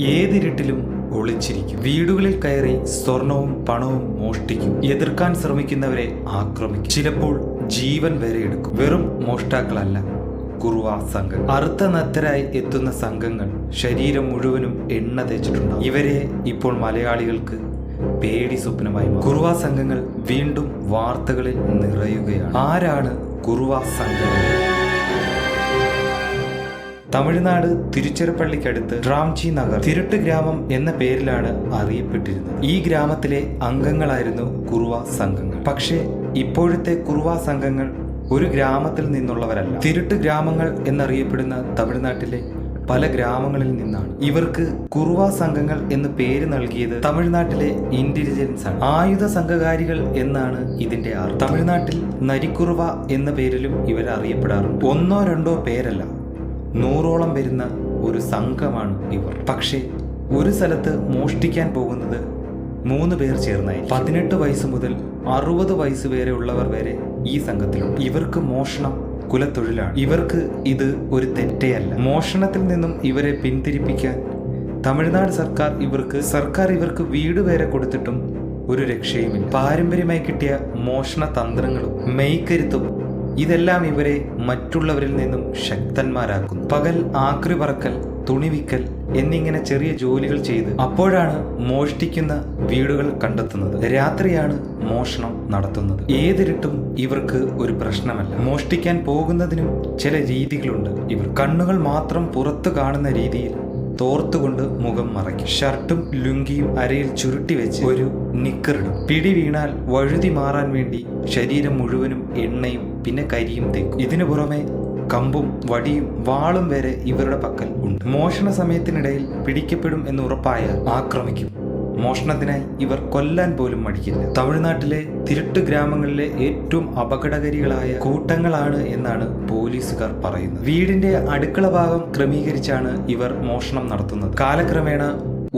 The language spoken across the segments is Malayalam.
ഏതിരുട്ടിലും ഒളിച്ചിരിക്കും. വീടുകളിൽ കയറി സ്വർണവും പണവും മോഷ്ടിക്കും. എതിർക്കാൻ ശ്രമിക്കുന്നവരെ ആക്രമിക്കും. ചിലപ്പോൾ ജീവൻ വരെ എടുക്കും. വെറും മോഷ്ടാക്കളല്ല കുറുവ സംഘം. അറുത്ത നത്തരായി എത്തുന്ന സംഘങ്ങൾ ശരീരം മുഴുവനും എണ്ണ തേച്ചിട്ടുണ്ട് ഇവരെ ഇപ്പോൾ മലയാളികൾക്ക് പേടി സ്വപ്നമായി. കുറുവ സംഘങ്ങൾ വീണ്ടും വാർത്തകളിൽ നിറയുകയാണ്. ആരാണ് കുറുവ സംഘങ്ങൾ? തമിഴ്നാട് തിരുച്ചിറപ്പള്ളിക്കടുത്ത് റാംജി നഗർ. തിരുട്ട് ഗ്രാമം എന്ന പേരിലാണ് അറിയപ്പെട്ടിരുന്നത്. ഈ ഗ്രാമത്തിലെ അംഗങ്ങളായിരുന്നു കുറുവ സംഘങ്ങൾ. പക്ഷേ ഇപ്പോഴത്തെ കുറുവ സംഘങ്ങൾ ഒരു ഗ്രാമത്തിൽ നിന്നുള്ളവരല്ല. തിരുട്ട് ഗ്രാമങ്ങൾ എന്നറിയപ്പെടുന്ന തമിഴ്നാട്ടിലെ പല ഗ്രാമങ്ങളിൽ നിന്നാണ്. ഇവർക്ക് കുറുവ സംഘങ്ങൾ എന്ന് പേര് നൽകിയത് തമിഴ്നാട്ടിലെ ഇന്റലിജൻസ് ആണ് ആയുധ സംഘകാരികൾ എന്നാണ് ഇതിന്റെ അർത്ഥം. തമിഴ്നാട്ടിൽ നരിക്കുറുവ എന്ന പേരിലും ഇവർ അറിയപ്പെടാറുണ്ട് ഒന്നോ രണ്ടോ പേരല്ല. നൂറോളം വരുന്ന ഒരു സംഘമാണ് ഇവർ. പക്ഷേ ഒരു സ്ഥലത്ത് മോഷ്ടിക്കാൻ പോകുന്നത് മൂന്ന് പേർ ചേർന്നായി പതിനെട്ട് വയസ്സ് മുതൽ അറുപത് വയസ്സ് വരെ ഉള്ളവർ വരെ ഈ സംഘത്തിലുണ്ട്. ഇവർക്ക് മോഷണം കുലത്തൊഴിലാണ്. ഇവർക്ക് ഇത് ഒരു തെറ്റേയല്ല. മോഷണത്തിൽ നിന്നും ഇവരെ പിന്തിരിപ്പിക്കാൻ തമിഴ്നാട് സർക്കാർ ഇവർക്ക് സർക്കാർ ഇവർക്ക് വീട് വരെ കൊടുത്തിട്ടും ഒരു രക്ഷയുമില്ല. പാരമ്പര്യമായി കിട്ടിയ മോഷണ തന്ത്രങ്ങളും മെയ്ക്കരുത്തും ഇതെല്ലാം ഇവരെ മറ്റുള്ളവരിൽ നിന്നും ശക്തന്മാരാക്കുന്നു. പകൽ ആക്രി പറക്കൽ തുണിവിക്കൽ എന്നിങ്ങനെ ചെറിയ ജോലികൾ ചെയ്ത് അപ്പോഴാണ് മോഷ്ടിക്കുന്ന വീടുകൾ കണ്ടെത്തുന്നത്. രാത്രിയാണ് മോഷണം നടത്തുന്നത്. ഏതിരിട്ടും ഇവർക്ക് ഒരു പ്രശ്നമല്ല. മോഷ്ടിക്കാൻ പോകുന്നതിനും ചില രീതികളുണ്ട് ഇവർ. കണ്ണുകൾ മാത്രം പുറത്തു കാണുന്ന രീതിയിൽ തോർത്തുകൊണ്ട് മുഖം മറയ്ക്കും. ഷർട്ടും ലുങ്കിയും അരയിൽ ചുരുട്ടി വെച്ച് ഒരു നിക്കറിടും. പിടി വീണാൽ വഴുതി മാറാൻ വേണ്ടി ശരീരം മുഴുവനും എണ്ണയും പിന്നെ കരിയും തേക്കും. ഇതിനു പുറമെ കമ്പും വടിയും വാളും വരെ ഇവരുടെ പക്കൽ ഉണ്ട്. മോഷണ സമയത്തിനിടയിൽ പിടിക്കപ്പെടും എന്ന് ഉറപ്പായാൽ ആക്രമിക്കും. മോഷണത്തിനായി ഇവർ കൊല്ലാൻ പോലും മടിക്കില്ല. തമിഴ്നാട്ടിലെ തിരുട്ട് ഗ്രാമങ്ങളിലെ ഏറ്റവും അപകടകരികളായ കൂട്ടങ്ങളാണ് എന്നാണ് പോലീസുകാർ പറയുന്നത്. വീടിന്റെ അടുക്കള ഭാഗം ക്രമീകരിച്ചാണ് ഇവർ മോഷണം നടത്തുന്നത്. കാലക്രമേണ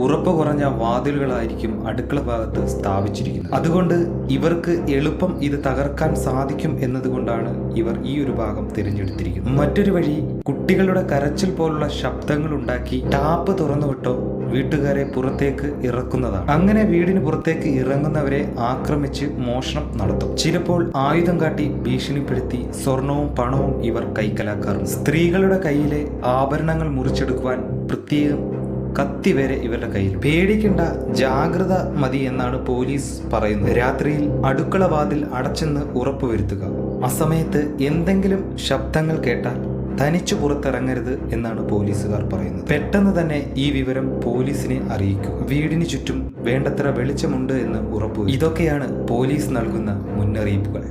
ഉറപ്പ് കുറഞ്ഞ വാതിലുകളായിരിക്കും അടുക്കള ഭാഗത്ത് സ്ഥാപിച്ചിരിക്കുന്നത്. അതുകൊണ്ട് ഇവർക്ക് എളുപ്പം ഇത് തകർക്കാൻ സാധിക്കും എന്നതുകൊണ്ടാണ് ഇവർ ഈ ഒരു ഭാഗം തിരഞ്ഞെടുത്തിരിക്കുന്നത്. മറ്റൊരു വഴി കുട്ടികളുടെ കരച്ചിൽ പോലുള്ള ശബ്ദങ്ങൾ ഉണ്ടാക്കി ടാപ്പ് തുറന്നുവിട്ടോ വീട്ടുകാരെ പുറത്തേക്ക് ഇറക്കുന്നതാണ്. അങ്ങനെ വീടിന് പുറത്തേക്ക് ഇറങ്ങുന്നവരെ ആക്രമിച്ച് മോഷണം നടത്തും. ചിലപ്പോൾ ആയുധം കാട്ടി ഭീഷണിപ്പെടുത്തി സ്വർണവും പണവും ഇവർ കൈക്കലാക്കാറുണ്ട്. സ്ത്രീകളുടെ കയ്യിലെ ആഭരണങ്ങൾ മുറിച്ചെടുക്കുവാൻ പ്രത്യേകം കത്തി വരെ ഇവരുടെ കയ്യിൽ. പേടിക്കേണ്ട ജാഗ്രത മതി എന്നാണ് പോലീസ് പറയുന്നത്. രാത്രിയിൽ അടുക്കളവാതിൽ അടച്ചെന്ന് ഉറപ്പുവരുത്തുക. അസമയത്ത് എന്തെങ്കിലും ശബ്ദങ്ങൾ കേട്ടാൽ തനിച്ചു പുറത്തിറങ്ങരുത് എന്നാണ് പോലീസുകാർ പറയുന്നത്. പെട്ടെന്ന് തന്നെ ഈ വിവരം പോലീസിനെ അറിയിക്കുക. വീടിന് ചുറ്റും വേണ്ടത്ര വെളിച്ചമുണ്ട് എന്ന് ഉറപ്പു ഇതൊക്കെയാണ് പോലീസ് നൽകുന്ന മുന്നറിയിപ്പുകൾ.